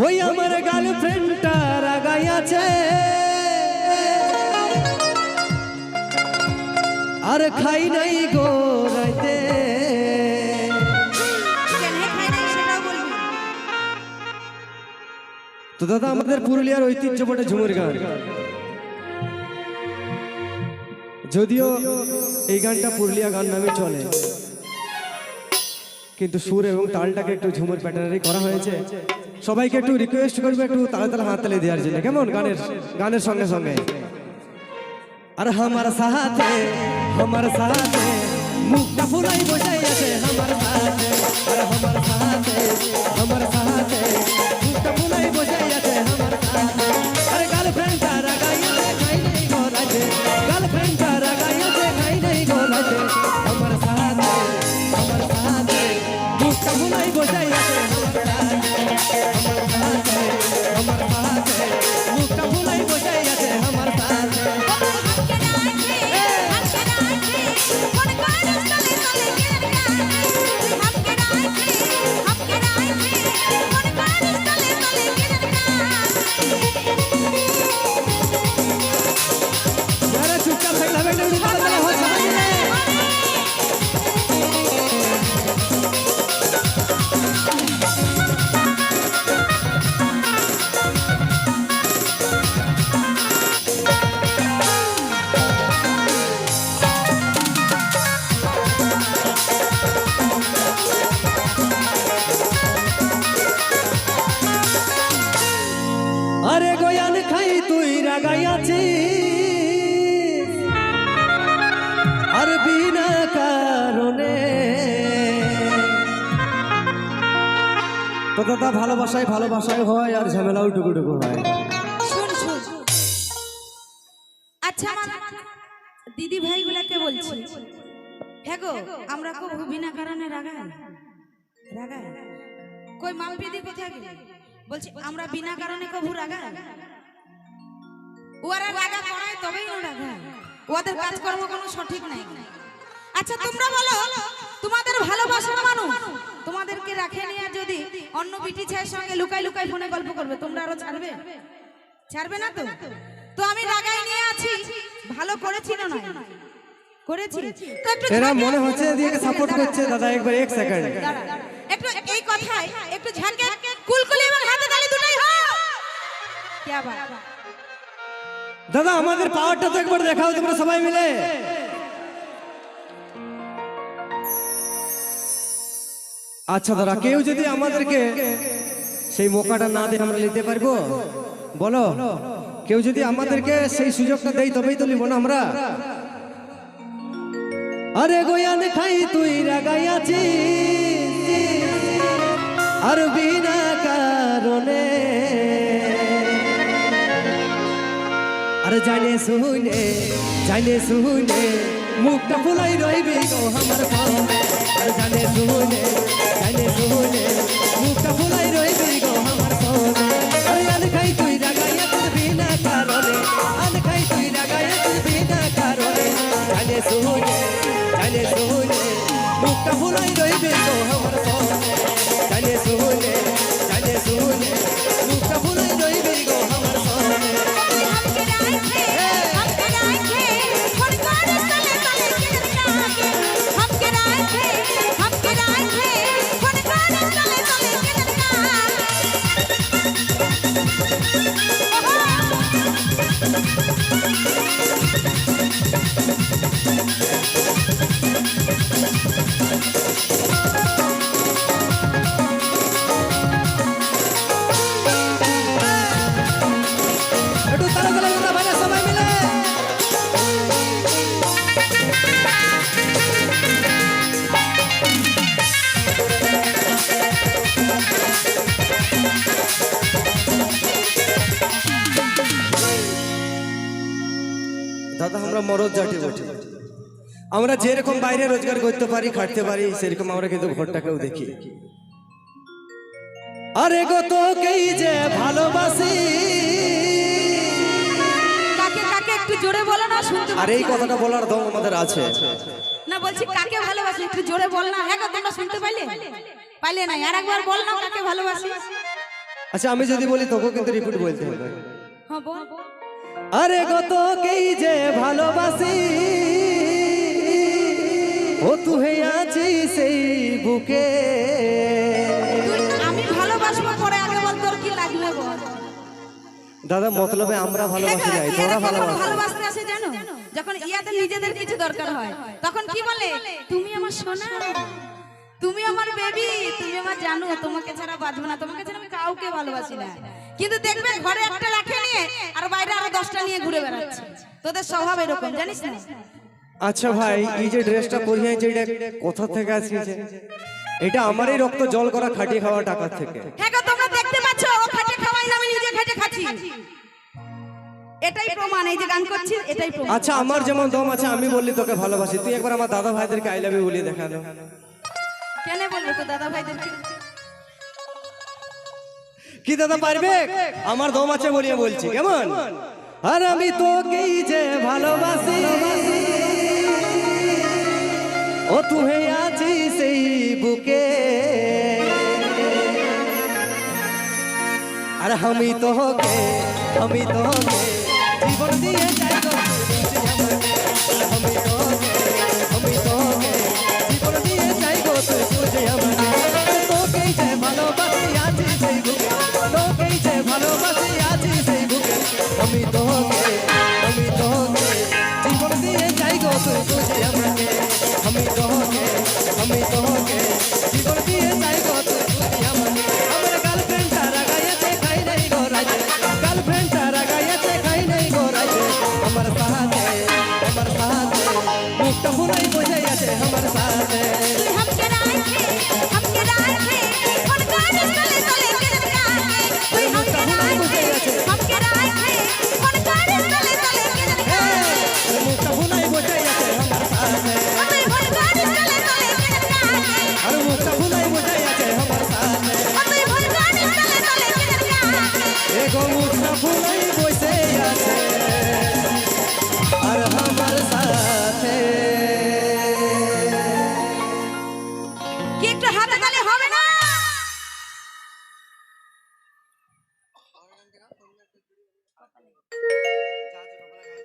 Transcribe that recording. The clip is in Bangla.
ওই আমার গার্লফ্রেন্ডটা রাগাই আছে। আর খাই নাই গো রাইতে তো দাদা, আমাদের পুরুলিয়ার ঐতিহ্য বটে ঝুমুর গান। যদিও এই গানটা পুরুলিয়া গান নামে চলে। কিন্তু সুর এবং তালটাকে একটু ঝুমুর প্যাটার্নে করা হয়েছে। সবাইকে একটু রিকোয়েস্ট করবে, একটু তালে তালে হাত তালে দেওয়ার জন্য। কেমন গানের গানের সঙ্গে সঙ্গে? আর আমার সাহাতে আমার সাহাতে মুখটা ফুলাই বসাই আছে আমার সাহাতে আর আমার সাহাতে তো ভালোবাসায় ভালোবাসায় হয় আর ঝামেলাও টুকুটুকু হয়। শুন শুন। আচ্ছা দিদি ভাইগুলাকে বলছি। হ্যাঁ আমরা খুব কারণে রাগাই রাগাই কই বলছি, আমরা বিনা কারণে রাগাই ওরা রাগা করায় তবেই ও রাগায়। ওদের কাজকর্ম কোনো সঠিক নাই। আচ্ছা তোমরা বলো তোমাদের ভালোবাসার মানুষ? তোমাদেরকে রাখে নিয়ে যদি অন্য বিটি ছেলের সঙ্গে লুকাই লুকাই ফোনে গল্প করবে তোমরা আরও ছাড়বে? ছাড়বে না তো? তো আমি রাগাই নিয়ে আছি। ভালো করেছি না নয়? করেছি? তো একটু এরা মনে হচ্ছে দিয়ে সাপোর্ট করছে। দাদা একবার এক সেকেন্ড একটু এই কথায় একটু ঝাঁকে কুলকুলি এবং হাতে তালি দুটাই হোক। কি বাত দাদা আমাদের পাওয়ারটা তো একবার দেখাও তোমরা সবাই মিলে। আচ্ছা দাদা কেউ যদি আমাদেরকে সেই মৌকাটা না দেয় আমরা নিতে পারব? বলো। কেউ যদি আমাদেরকে সেই সুযোগটা দেয় তবেই তো নিব না আমরা? আরে গোয়ান খাই তুই রাগাই আছিস আর বিনা কারণে। আর জানে শুনে জানে শুনে মুখটা ফুলাই রইবি গো আমার জানে শুনে জানে শুনে মুখটা ফুলাই রইবি গো আমার আরে আন খাই তুই রাগাইয়া তুই বিনা কারণে আন খাই তুই রাগাইয়া তুই বিনা কারণে। জানে শুনে জানে শুনে মুখটা ফুলাই মরদ জাতি বটে। আমরা যেরকম বাইরে রোজগার করতে পারি খাটতে পারি সেরকম আমরা কিন্তু ঘরটাকেও দেখি। আরে গো তোকেই যে ভালোবাসি। কাকে কাকে একটু জোরে বলো না শুনতে আর এই কথাটা বলার দম আমাদের আছে। না বলছি কাকে ভালোবাসি একটু জোরে বল না। হ্যাঁ তোমরা শুনতে পাইলে? পাইলে না আর একবার বল না কাকে ভালোবাসি। আচ্ছা আমি যদি বলি তোকে কিন্তু রিপিট বলতে হবে। হ্যাঁ বল। আরে গত কেই যে ভালোবাসি ও তুহে আছি সেই বুকে। আমি ভালোবাসবো পরে আগে বল তোর কি লাগবে বল। দাদা মতলবে আমরা ভালোবাসি নাই তোরা ভালোবাসি। ভালোবাসতে আসে জানো যখন ইয়াদের নিজেদের কিছু দরকার হয় তখন কি বলে? তুমি আমার সোনা তুমি আমার বেবি তুমি আমার জানো তোমাকে ছাড়া বাঁচবো না তোমাকে ছাড়া আমি কাউকে ভালোবাসি না। কিন্তু দেখবে ঘরে একটা রাখে নিয়ে আর বাইরে আরও দশটা নিয়ে ঘুরে বেড়াচ্ছে। তোদের স্বভাব এরকম জানিস না? আচ্ছা ভাই এই যে ড্রেসটা পরিয়েছে এটা কোথা থেকে আসছে এটা আমারই রক্ত জল করা খাটিয়ে খাওয়া টাকা থেকে। হ্যাঁ গো, তোমরা দেখতে পাচ্ছ ও খাটে খাওয়াই না আমি নিজে খাটে খাচ্ছি। এটাই প্রমাণ এই যে গান করছি এটাই প্রমাণ। আচ্ছা আমার যেমন দম আছে আমি বললি তোকে ভালোবাসি। তুই একবার আমার দাদা ভাইদেরকে আই লাভ ইউ বলে দেখানো কেন বলব তো দাদা ভাইদেরকে? কি দাদা পারবে? আমার দম আছে বলিয়ে বলছি কেমন? আর আমি তোকেই যে ভালোবাসি ও তুমি আছি সেই বুকে। আর আমি তোকে আমি তোকে জীবন দিয়ে যাই আমি তোকে আমি তোকে জীবন দিয়ে যাই গো তুই আমার গার্লফ্রেন্ড তারা গাইছে খাই নাই গো রাজে গার্লফ্রেন্ড তারা গাইছে খাই নাই গো রাজে আমার সাথে আমার সাথে। মুখটা ফুলাই বোঝাই আছে আমার সাথে।